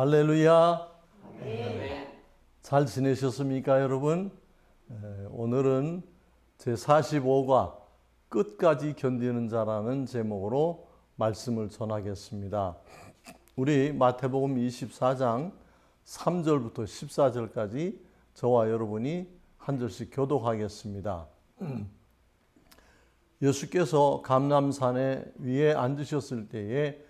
할렐루야. 잘 지내셨습니까, 여러분? 에, 오늘은 제 45과 끝까지 견디는 자라는 제목으로 말씀을 전하겠습니다. 우리 마태복음 24장 3절부터 14절까지 저와 여러분이 한 절씩 교독하겠습니다. 예수께서 감남산에 위에 앉으셨을 때에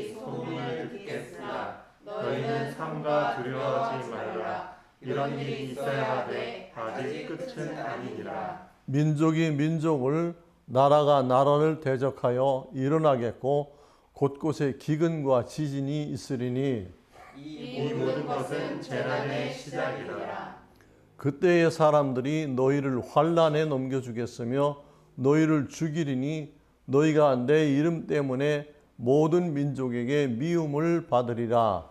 너희는 삼가 두려워하지 말라. 이런 일이 있어야 하되 아직 끝은 아니니라. 민족이 민족을 나라가 나라를 대적하여 일어나겠고 곳곳에 기근과 지진이 있으리니 이 모든 것은 재난의 시작이라. 그때의 사람들이 너희를 환란에 넘겨주겠으며 너희를 죽이리니 너희가 내 이름 때문에 모든 민족에게 미움을 받으리라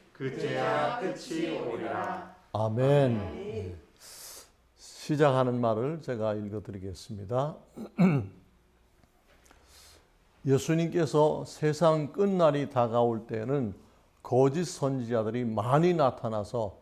그제야 끝이 오리라. 아멘. 시작하는 말을 제가 읽어드리겠습니다. 예수님께서 세상 끝날이 다가올 때는 거짓 선지자들이 많이 나타나서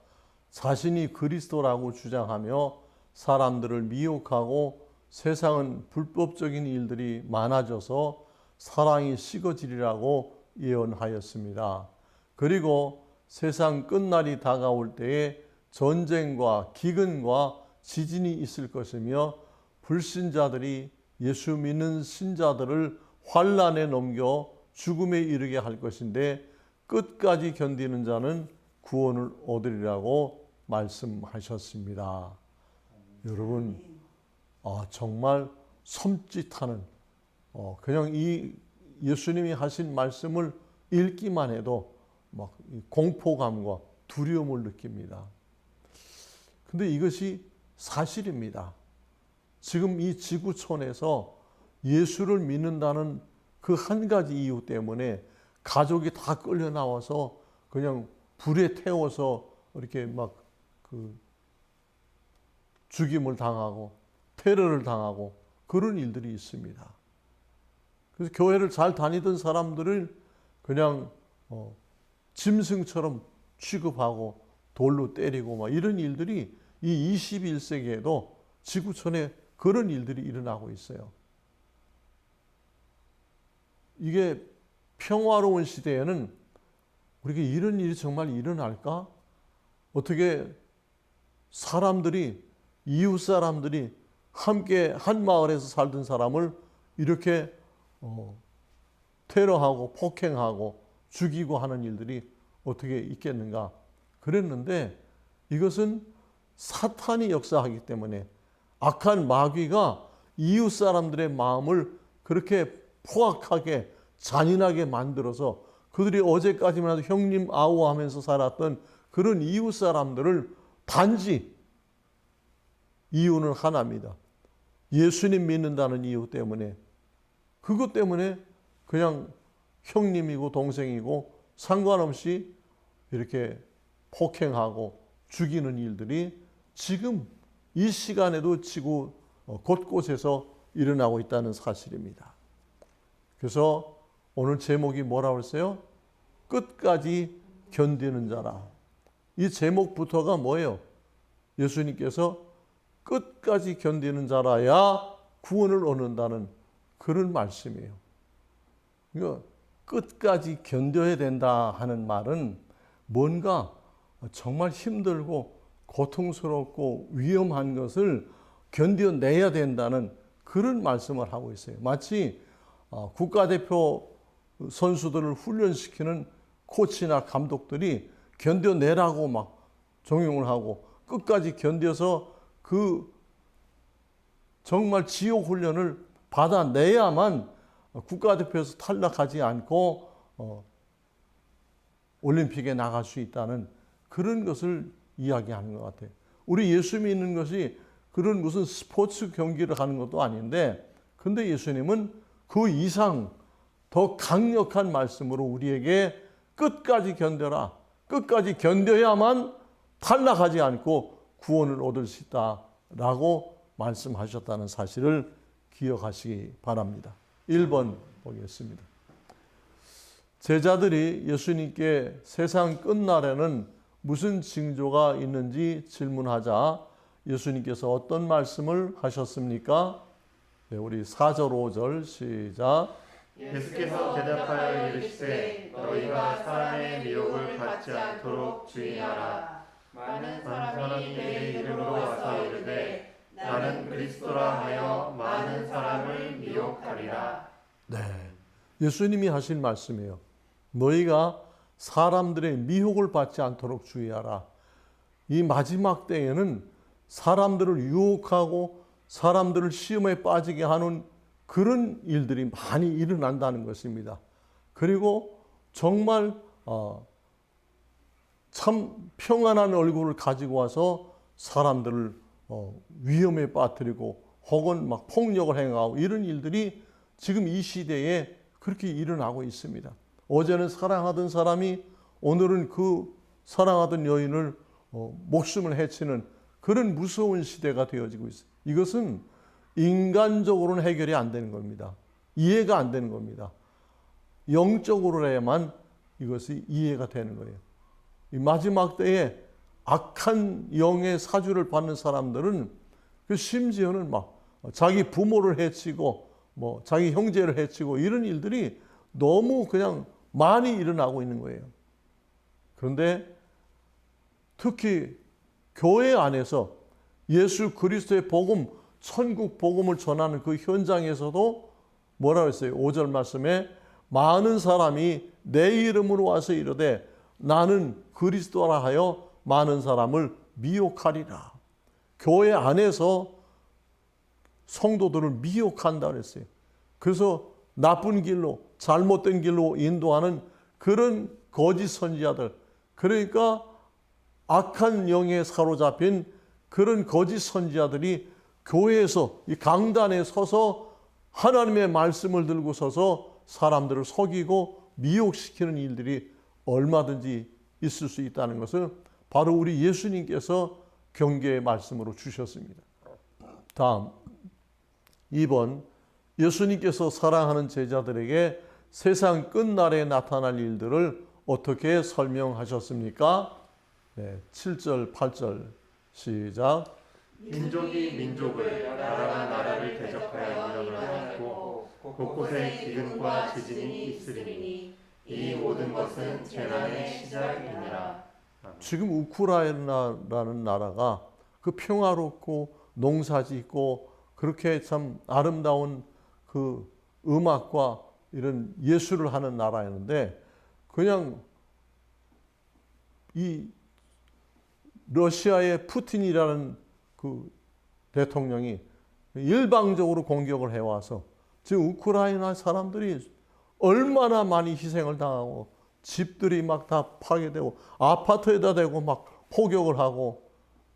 자신이 그리스도라고 주장하며 사람들을 미혹하고 세상은 불법적인 일들이 많아져서 사랑이 식어지리라고 예언하였습니다. 그리고 세상 끝날이 다가올 때에 전쟁과 기근과 지진이 있을 것이며 불신자들이 예수 믿는 신자들을 환란에 넘겨 죽음에 이르게 할 것인데 끝까지 견디는 자는 구원을 얻으리라고 말씀하셨습니다. 여러분, 아, 정말 섬찟하는 어, 그냥 이 예수님이 하신 말씀을 읽기만 해도 막이 공포감과 두려움을 느낍니다. 근데 이것이 사실입니다. 지금 이 지구촌에서 예수를 믿는다는 그 한 가지 이유 때문에 가족이 다 끌려 나와서 그냥 불에 태워서 이렇게 막 그 죽임을 당하고 테러를 당하고 그런 일들이 있습니다. 그래서 교회를 잘 다니던 사람들을 그냥 어, 짐승처럼 취급하고 돌로 때리고 막 이런 일들이 이 21세기에도 지구촌에 그런 일들이 일어나고 있어요. 이게 평화로운 시대에는 우리가 이런 일이 정말 일어날까? 어떻게 사람들이 이웃 사람들이 함께 한 마을에서 살던 사람을 이렇게 어, 테러하고 폭행하고 죽이고 하는 일들이 어떻게 있겠는가? 그랬는데 이것은 사탄이 역사하기 때문에 악한 마귀가 이웃 사람들의 마음을 그렇게 포악하게 잔인하게 만들어서 그들이 어제까지만 해도 형님 아우 하면서 살았던 그런 이웃 사람들을 단지 이유는 하나입니다. 예수님 믿는다는 이유 때문에 그것 때문에 그냥 형님이고 동생이고 상관없이 이렇게 폭행하고 죽이는 일들이 지금 이 시간에도 지구 어, 곳곳에서 일어나고 있다는 사실입니다. 그래서 오늘 제목이 뭐라고 했어요? 끝까지 견디는 자라. 이 제목부터가 뭐예요? 예수님께서 끝까지 견디는 자라야 구원을 얻는다는 그런 말씀이에요. 그러니까 끝까지 견뎌야 된다 하는 말은 뭔가 정말 힘들고 고통스럽고 위험한 것을 견뎌내야 된다는 그런 말씀을 하고 있어요. 마치 어, 국가대표 선수들을 훈련시키는 코치나 감독들이 견뎌내라고 막 종용을 하고 끝까지 견뎌서 그 정말 지옥 훈련을 받아내야만 국가대표에서 탈락하지 않고 어, 올림픽에 나갈 수 있다는 그런 것을 이야기하는 것 같아요. 우리 예수 믿는 것이 그런 무슨 스포츠 경기를 하는 것도 아닌데, 근데 예수님은 그 이상 더 강력한 말씀으로 우리에게 끝까지 견뎌라. 끝까지 견뎌야만 탈락하지 않고 구원을 얻을 수 있다라고 말씀하셨다는 사실을 기억하시기 바랍니다. 1번 보겠습니다. 제자들이 예수님께 세상 끝날에는 무슨 징조가 있는지 질문하자 예수님께서 어떤 말씀을 하셨습니까? 네, 우리 4절 5절 시작. 예수께서 대답하여 이르시되 너희가 사람의 미혹을 받지 않도록 주의하라. 많은 사람이 내 이름으로 와서 이르되 나는 그리스도라 하여 많은 사람을 미혹하리라. 네. 예수님이 하신 말씀이에요. 너희가 사람들의 미혹을 받지 않도록 주의하라. 이 마지막 때에는 사람들을 유혹하고 사람들을 시험에 빠지게 하는 그런 일들이 많이 일어난다는 것입니다. 그리고 정말 어, 참 평안한 얼굴을 가지고 와서 사람들을 어, 위험에 빠뜨리고 혹은 막 폭력을 행하고 이런 일들이 지금 이 시대에 그렇게 일어나고 있습니다. 어제는 사랑하던 사람이 오늘은 그 사랑하던 여인을 어, 목숨을 해치는 그런 무서운 시대가 되어지고 있어요. 이것은 인간적으로는 해결이 안 되는 겁니다. 이해가 안 되는 겁니다. 영적으로 해야만 이것이 이해가 되는 거예요. 이 마지막 때에 악한 영의 사주를 받는 사람들은 그 심지어는 막 자기 부모를 해치고 뭐 자기 형제를 해치고 이런 일들이 너무 그냥 많이 일어나고 있는 거예요. 그런데 특히 교회 안에서 예수 그리스도의 복음, 천국 복음을 전하는 그 현장에서도 뭐라고 했어요? 5절 말씀에 많은 사람이 내 이름으로 와서 이르되 나는 그리스도라 하여 많은 사람을 미혹하리라. 교회 안에서 성도들을 미혹한다 그랬어요. 그래서 나쁜 길로 잘못된 길로 인도하는 그런 거짓 선지자들 그러니까 악한 영에 사로잡힌 그런 거짓 선지자들이 교회에서 이 강단에 서서 하나님의 말씀을 들고 서서 사람들을 속이고 미혹시키는 일들이 얼마든지 있을 수 있다는 것을 바로 우리 예수님께서 경계의 말씀으로 주셨습니다. 다음 2번 예수님께서 사랑하는 제자들에게 세상 끝날에 나타날 일들을 어떻게 설명하셨습니까? 네, 7절, 8절 시작. 민족이 민족을 나라가 나라를 대적하여 일어나고 곳곳에 기근과 지진이 있으리니 이 모든 것은 재난의 시작이니라. 지금 우크라이나라는 나라가 그 평화롭고 농사짓고 그렇게 참 아름다운 그 음악과 이런 예술을 하는 나라였는데 그냥 이 러시아의 푸틴이라는 그 대통령이 일방적으로 공격을 해와서 지금 우크라이나 사람들이 얼마나 많이 희생을 당하고 집들이 막 다 파괴되고 아파트에다 대고 막 폭격을 하고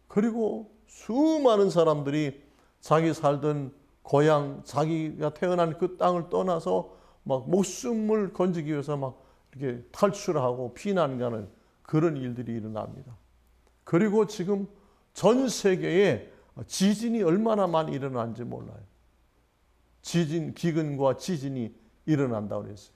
그리고 수많은 사람들이 자기 살던 고향, 자기가 태어난 그 땅을 떠나서 막 목숨을 건지기 위해서 막 이렇게 탈출하고 피난 가는 그런 일들이 일어납니다. 그리고 지금 전 세계에 지진이 얼마나 많이 일어나는지 몰라요. 지진, 기근과 지진이 일어난다고 그랬어요.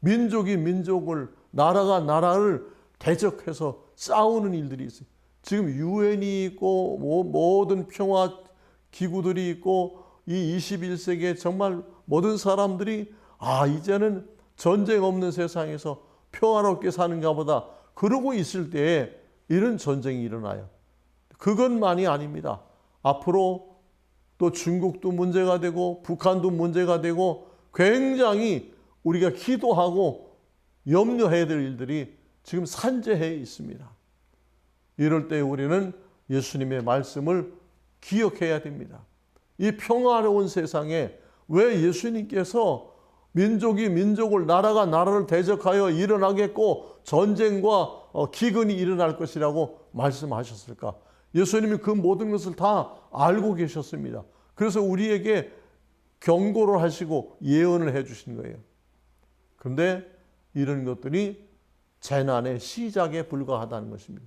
민족이 민족을, 나라가 나라를 대적해서 싸우는 일들이 있어요. 지금 유엔이 있고, 뭐 모든 평화 기구들이 있고, 이 21세기에 정말 모든 사람들이 아, 이제는 전쟁 없는 세상에서 평화롭게 사는가 보다. 그러고 있을 때에 이런 전쟁이 일어나요. 그것만이 아닙니다. 앞으로 또 중국도 문제가 되고 북한도 문제가 되고 굉장히 우리가 기도하고 염려해야 될 일들이 지금 산재해 있습니다. 이럴 때 우리는 예수님의 말씀을 기억해야 됩니다. 이 평화로운 세상에 왜 예수님께서 민족이 민족을 나라가 나라를 대적하여 일어나겠고 전쟁과 어, 기근이 일어날 것이라고 말씀하셨을까? 예수님이 그 모든 것을 다 알고 계셨습니다. 그래서 우리에게 경고를 하시고 예언을 해 주신 거예요. 그런데 이런 것들이 재난의 시작에 불과하다는 것입니다.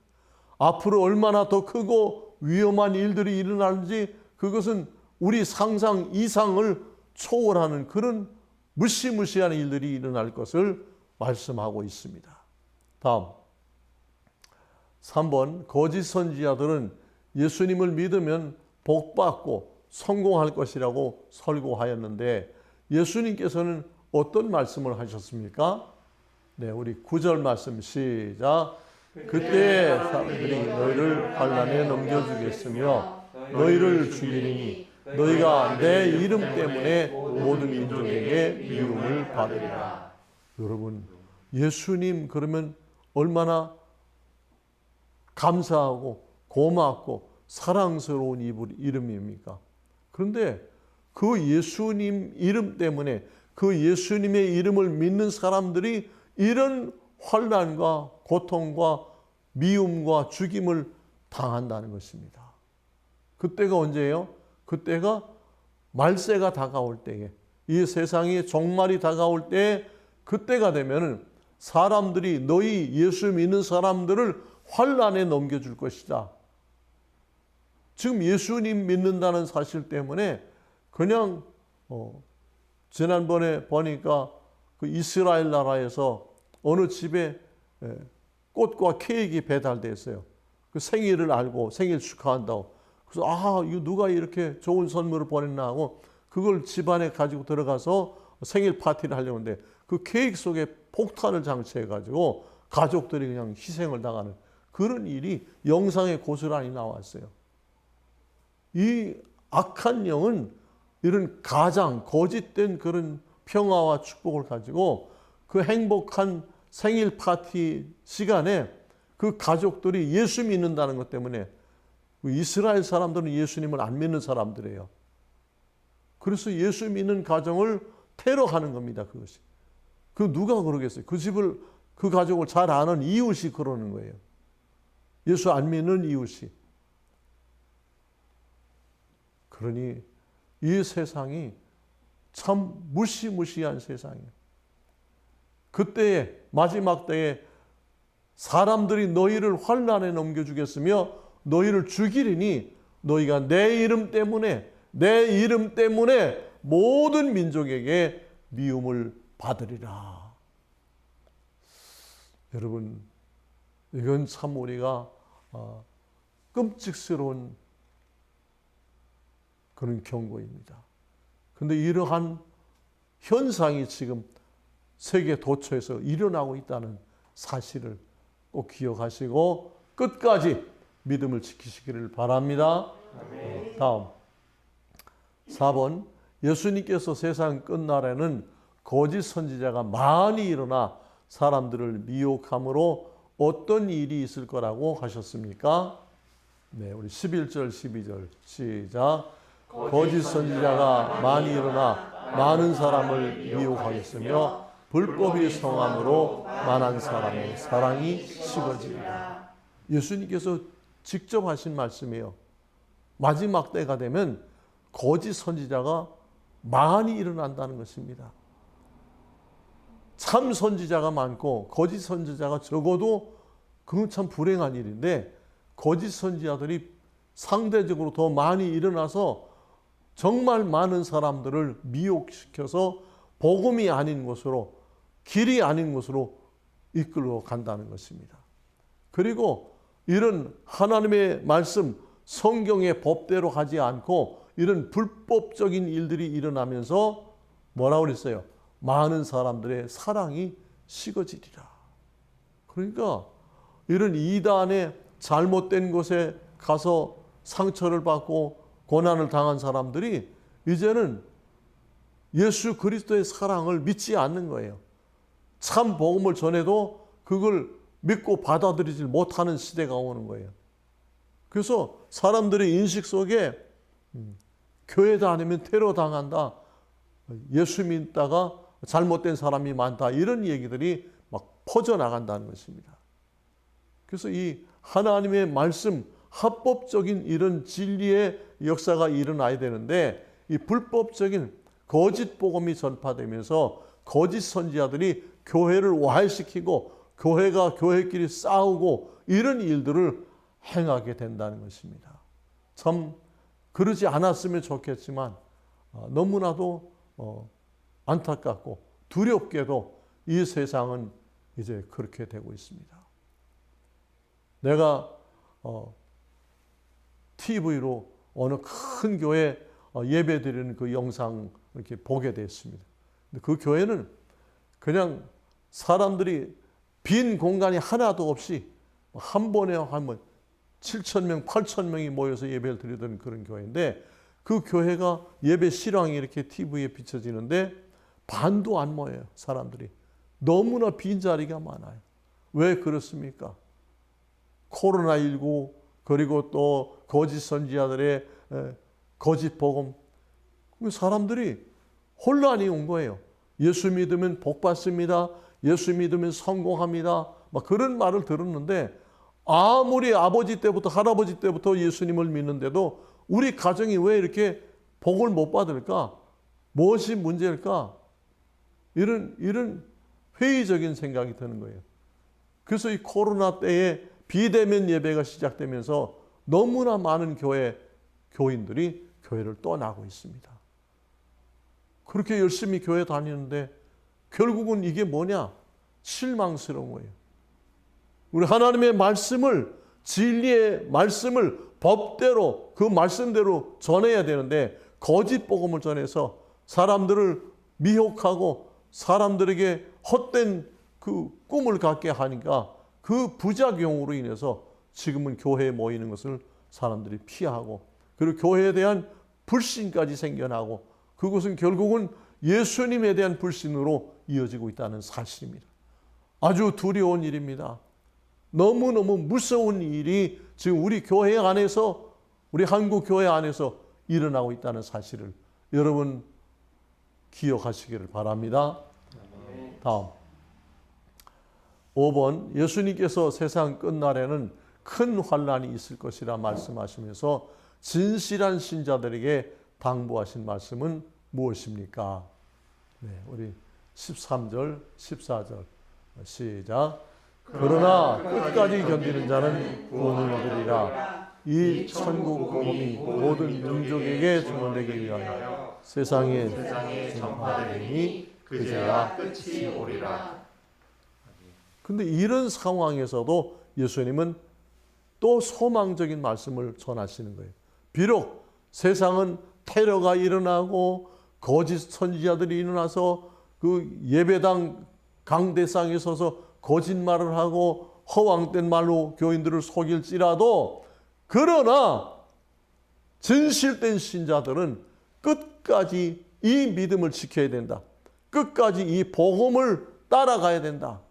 앞으로 얼마나 더 크고 위험한 일들이 일어날지 그것은 우리 상상 이상을 초월하는 그런 무시무시한 일들이 일어날 것을 말씀하고 있습니다. 다음 3번 거짓 선지자들은 예수님을 믿으면 복받고 성공할 것이라고 설고하였는데 예수님께서는 어떤 말씀을 하셨습니까? 네, 우리 9절 말씀 시작. 그때 사람들이 너희를 환란에 넘겨주겠으며 너희를 죽이리니 너희가 내 이름 때문에 모든 민족에게 미움을 받으리라. 여러분, 예수님 그러면 얼마나 감사하고 고맙고 사랑스러운 이름입니까? 그런데 그 예수님 이름 때문에 그 예수님의 이름을 믿는 사람들이 이런 환란과 고통과 미움과 죽임을 당한다는 것입니다. 그때가 언제예요? 그때가 말세가 다가올 때에 이 세상이 종말이 다가올 때 그때가 되면은 사람들이 너희 예수 믿는 사람들을 환란에 넘겨줄 것이다. 지금 예수님 믿는다는 사실 때문에 그냥 어, 지난번에 보니까 그 이스라엘 나라에서 어느 집에 예, 꽃과 케이크 배달됐어요. 그 생일을 알고 생일 축하한다고. 그래서 아 이거 누가 이렇게 좋은 선물을 보냈나 하고 그걸 집안에 가지고 들어가서 생일 파티를 하려고 하는데 그 케이크 속에 폭탄을 장치해 가지고 가족들이 그냥 희생을 당하는 그런 일이 영상에 고스란히 나왔어요. 이 악한 영은 이런 가장 거짓된 그런 평화와 축복을 가지고 그 행복한 생일 파티 시간에 그 가족들이 예수 믿는다는 것 때문에 그 이스라엘 사람들은 예수님을 안 믿는 사람들이에요. 그래서 예수 믿는 가정을 테러하는 겁니다. 그것이. 그 누가 그러겠어요? 그 집을 그 가족을 잘 아는 이웃이 그러는 거예요. 예수 안 믿는 이웃이. 그러니 이 세상이 참 무시무시한 세상이에요. 그때에 마지막 때에 사람들이 너희를 환란에 넘겨주겠으며 너희를 죽이리니 너희가 내 이름 때문에 내 이름 때문에 모든 민족에게 미움을 받으리라. 여러분 이건 참 우리가 어, 끔찍스러운 그런 경고입니다. 근데 이러한 현상이 지금 세계 도처에서 일어나고 있다는 사실을 꼭 기억하시고 끝까지 믿음을 지키시기를 바랍니다. 어, 다음 4번 예수님께서 세상 끝날에는 거짓 선지자가 많이 일어나 사람들을 미혹함으로 어떤 일이 있을 거라고 하셨습니까? 네, 우리 11절 12절 시작. 거짓 선지자가 많이 일어나 많은 사람을 미혹하겠으며 불법이 성함으로 많은 사람의 사랑이 식어지리라. 예수님께서 직접 하신 말씀이에요. 마지막 때가 되면 거짓 선지자가 많이 일어난다는 것입니다. 참 선지자가 많고 거짓 선지자가 적어도 그건 참 불행한 일인데 거짓 선지자들이 상대적으로 더 많이 일어나서 정말 많은 사람들을 미혹시켜서 복음이 아닌 곳으로 길이 아닌 곳으로 이끌고 간다는 것입니다. 그리고 이런 하나님의 말씀 성경의 법대로 하지 않고 이런 불법적인 일들이 일어나면서 뭐라고 그랬어요? 많은 사람들의 사랑이 식어지리라. 그러니까 이런 이단의 잘못된 곳에 가서 상처를 받고 고난을 당한 사람들이 이제는 예수 그리스도의 사랑을 믿지 않는 거예요. 참 복음을 전해도 그걸 믿고 받아들이지 못하는 시대가 오는 거예요. 그래서 사람들의 인식 속에 음, 교회 다니면 테러 당한다. 예수 믿다가 잘못된 사람이 많다. 이런 얘기들이 막 퍼져나간다는 것입니다. 그래서 이 하나님의 말씀, 합법적인 이런 진리의 역사가 일어나야 되는데 이 불법적인 거짓 복음이 전파되면서 거짓 선지자들이 교회를 와해시키고 교회가 교회끼리 싸우고 이런 일들을 행하게 된다는 것입니다. 참 그러지 않았으면 좋겠지만 어, 너무나도 어, 안타깝고 두렵게도 이 세상은 이제 그렇게 되고 있습니다. 내가 어, TV로 어느 큰 교회 어, 예배 드리는 그 영상 이렇게 보게 됐습니다. 그 교회는 그냥 사람들이 빈 공간이 하나도 없이 한 번에 한번 7천 명, 8천 명이 모여서 예배를 드리던 그런 교회인데 그 교회가 예배 실황이 이렇게 TV에 비춰지는데 반도 안 모여요, 사람들이. 너무나 빈 자리가 많아요. 왜 그렇습니까? 코로나19 그리고 또 거짓 선지자들의 에, 거짓 복음. 그 사람들이 혼란이 온 거예요. 예수 믿으면 복 받습니다. 예수 믿으면 성공합니다. 막 그런 말을 들었는데 아무리 아버지 때부터 할아버지 때부터 예수님을 믿는데도 우리 가정이 왜 이렇게 복을 못 받을까? 무엇이 문제일까? 이런 이런 회의적인 생각이 드는 거예요. 그래서 이 코로나 때에 비대면 예배가 시작되면서 너무나 많은 교회 교인들이 교회를 떠나고 있습니다. 그렇게 열심히 교회 다니는데 결국은 이게 뭐냐? 실망스러운 거예요. 우리 하나님의 말씀을 진리의 말씀을 법대로 그 말씀대로 전해야 되는데 거짓 복음을 전해서 사람들을 미혹하고 사람들에게 헛된 그 꿈을 갖게 하니까 그 부작용으로 인해서 지금은 교회에 모이는 것을 사람들이 피하고 그리고 교회에 대한 불신까지 생겨나고 그것은 결국은 예수님에 대한 불신으로 이어지고 있다는 사실입니다. 아주 두려운 일입니다. 너무너무 무서운 일이 지금 우리 교회 안에서 우리 한국 교회 안에서 일어나고 있다는 사실을 여러분 기억하시기를 바랍니다. 다음 5번 예수님께서 세상 끝날에는 큰 환란이 있을 것이라 말씀하시면서 진실한 신자들에게 당부하신 말씀은 무엇입니까? 네, 우리 13절, 14절 시작. 그러나 끝까지 견디는 자는 구원을 얻으리라. 이 천국 복음이 모든 민족에게 증언되기 위하여 세상에 전파되니 그제야 끝이 오리라. 근데 이런 상황에서도 예수님은 또 소망적인 말씀을 전하시는 거예요. 비록 세상은 테러가 일어나고 거짓 선지자들이 일어나서 그 예배당 강대상에 서서 거짓말을 하고 허황된 말로 교인들을 속일지라도 그러나 진실된 신자들은 끝까지 이 믿음을 지켜야 된다. 끝까지 이 복음을 따라가야 된다.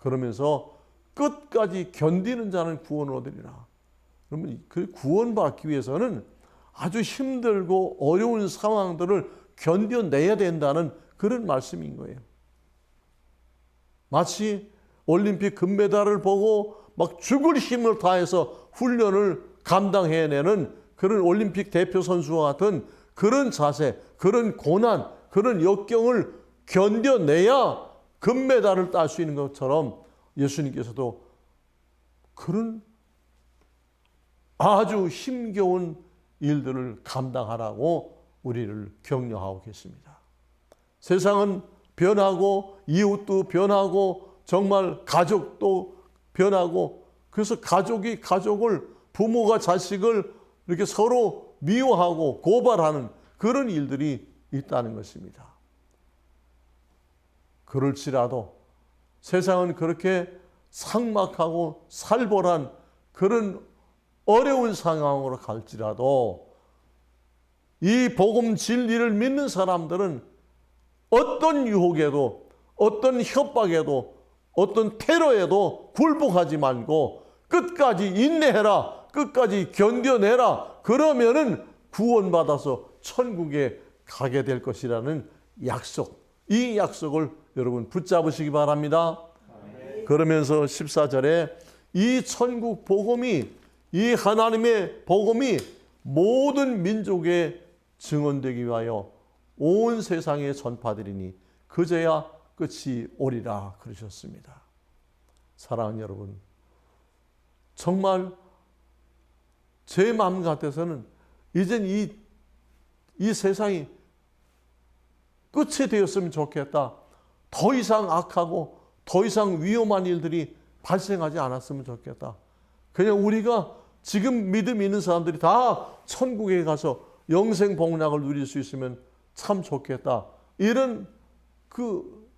그러면서 끝까지 견디는 자는 구원을 얻으리라. 그러면 그 구원받기 위해서는 아주 힘들고 어려운 상황들을 견뎌내야 된다는 그런 말씀인 거예요. 마치 올림픽 금메달을 보고 막 죽을 힘을 다해서 훈련을 감당해내는 그런 올림픽 대표 선수와 같은 그런 자세, 그런 고난, 그런 역경을 견뎌내야 금메달을 딸 수 있는 것처럼 예수님께서도 그런 아주 힘겨운 일들을 감당하라고 우리를 격려하고 계십니다. 세상은 변하고 이웃도 변하고 정말 가족도 변하고 그래서 가족이 가족을 부모가 자식을 이렇게 서로 미워하고 고발하는 그런 일들이 있다는 것입니다. 그럴지라도 세상은 그렇게 상막하고 살벌한 그런 어려운 상황으로 갈지라도 이 복음 진리를 믿는 사람들은 어떤 유혹에도 어떤 협박에도 어떤 테러에도 굴복하지 말고 끝까지 인내해라. 끝까지 견뎌내라. 그러면은 구원받아서 천국에 가게 될 것이라는 약속. 이 약속을 여러분 붙잡으시기 바랍니다. 그러면서 14절에 이 천국 복음이 이 하나님의 복음이 모든 민족에 증언되기 위하여 온 세상에 전파되리니 그제야 끝이 오리라 그러셨습니다. 사랑하는 여러분, 정말 제 마음 같아서는 이젠 이, 이 세상이 끝이 되었으면 좋겠다. 더 이상 악하고 더 이상 위험한 일들이 발생하지 않았으면 좋겠다. 그냥 우리가 지금 믿음 있는 사람들이 다 천국에 가서 영생 복락을 누릴 수 있으면 참 좋겠다. 이런 그,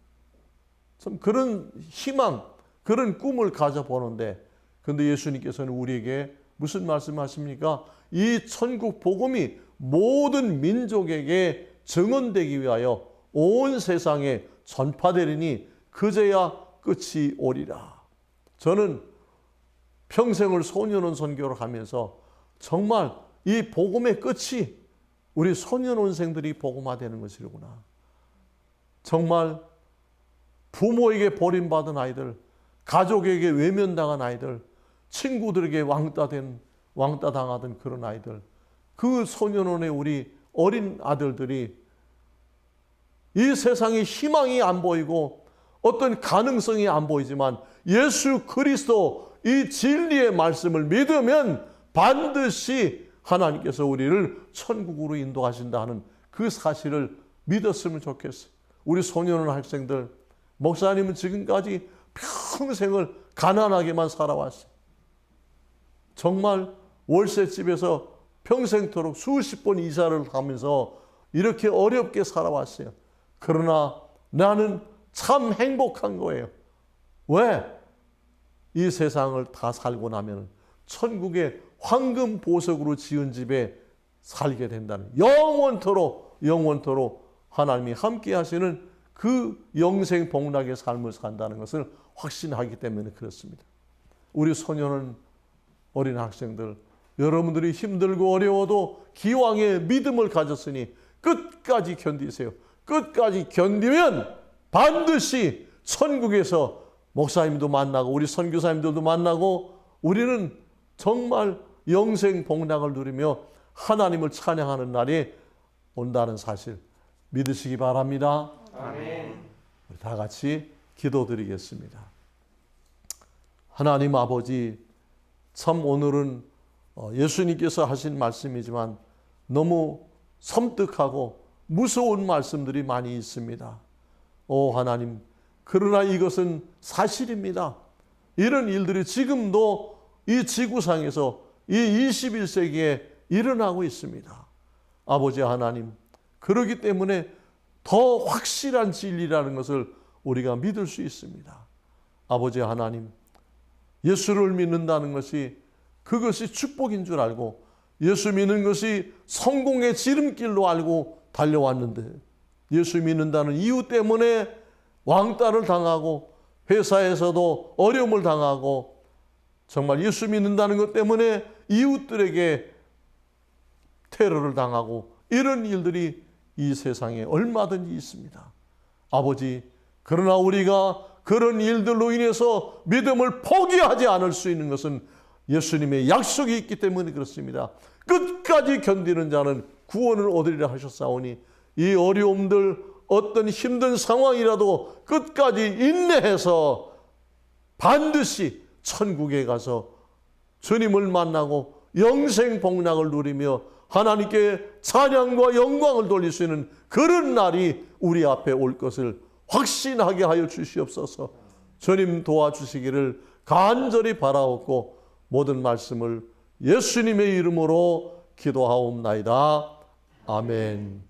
참 그런 희망, 그런 꿈을 가져보는데, 근데 예수님께서는 우리에게 무슨 말씀 하십니까? 이 천국 복음이 모든 민족에게 증언되기 위하여 온 세상에 전파되리니 그제야 끝이 오리라. 저는 평생을 소년원 선교를 하면서 정말 이 복음의 끝이 우리 소년원생들이 복음화되는 것이로구나. 정말 부모에게 버림받은 아이들, 가족에게 외면당한 아이들, 친구들에게 왕따된 왕따 당하던 그런 아이들, 그 소년원의 우리 어린 아들들이 이 세상에 희망이 안 보이고 어떤 가능성이 안 보이지만 예수 그리스도 이 진리의 말씀을 믿으면 반드시 하나님께서 우리를 천국으로 인도하신다는 그 사실을 믿었으면 좋겠어요. 우리 소년원 학생들, 목사님은 지금까지 평생을 가난하게만 살아왔어요. 정말 월세집에서 평생토록 수십 번 이사를 하면서 이렇게 어렵게 살아왔어요. 그러나 나는 참 행복한 거예요. 왜? 이 세상을 다 살고 나면 천국의 황금 보석으로 지은 집에 살게 된다는 영원토록 영원토록 하나님이 함께 하시는 그 영생 복락의 삶을 산다는 것을 확신하기 때문에 그렇습니다. 우리 소년은 어린 학생들 여러분들이 힘들고 어려워도 기왕의 믿음을 가졌으니 끝까지 견디세요. 끝까지 견디면 반드시 천국에서 목사님도 만나고 우리 선교사님들도 만나고 우리는 정말 영생 복락을 누리며 하나님을 찬양하는 날이 온다는 사실 믿으시기 바랍니다. 아멘. 우리 다 같이 기도드리겠습니다. 하나님 아버지, 참 오늘은 어, 예수님께서 하신 말씀이지만 너무 섬뜩하고 무서운 말씀들이 많이 있습니다. 오 하나님, 그러나 이것은 사실입니다. 이런 일들이 지금도 이 지구상에서 이 21세기에 일어나고 있습니다. 아버지 하나님, 그러기 때문에 더 확실한 진리라는 것을 우리가 믿을 수 있습니다. 아버지 하나님, 예수를 믿는다는 것이 그것이 축복인 줄 알고 예수 믿는 것이 성공의 지름길로 알고 달려왔는데 예수 믿는다는 이유 때문에 왕따를 당하고 회사에서도 어려움을 당하고 정말 예수 믿는다는 것 때문에 이웃들에게 테러를 당하고 이런 일들이 이 세상에 얼마든지 있습니다. 아버지, 그러나 우리가 그런 일들로 인해서 믿음을 포기하지 않을 수 있는 것은 예수님의 약속이 있기 때문에 그렇습니다. 끝까지 견디는 자는 구원을 얻으리라 하셨사오니 이 어려움들 어떤 힘든 상황이라도 끝까지 인내해서 반드시 천국에 가서 주님을 만나고 영생 복락을 누리며 하나님께 찬양과 영광을 돌릴 수 있는 그런 날이 우리 앞에 올 것을 확신하게 하여 주시옵소서. 주님 도와주시기를 간절히 바라옵고 모든 말씀을 예수님의 이름으로 기도하옵나이다. 아멘.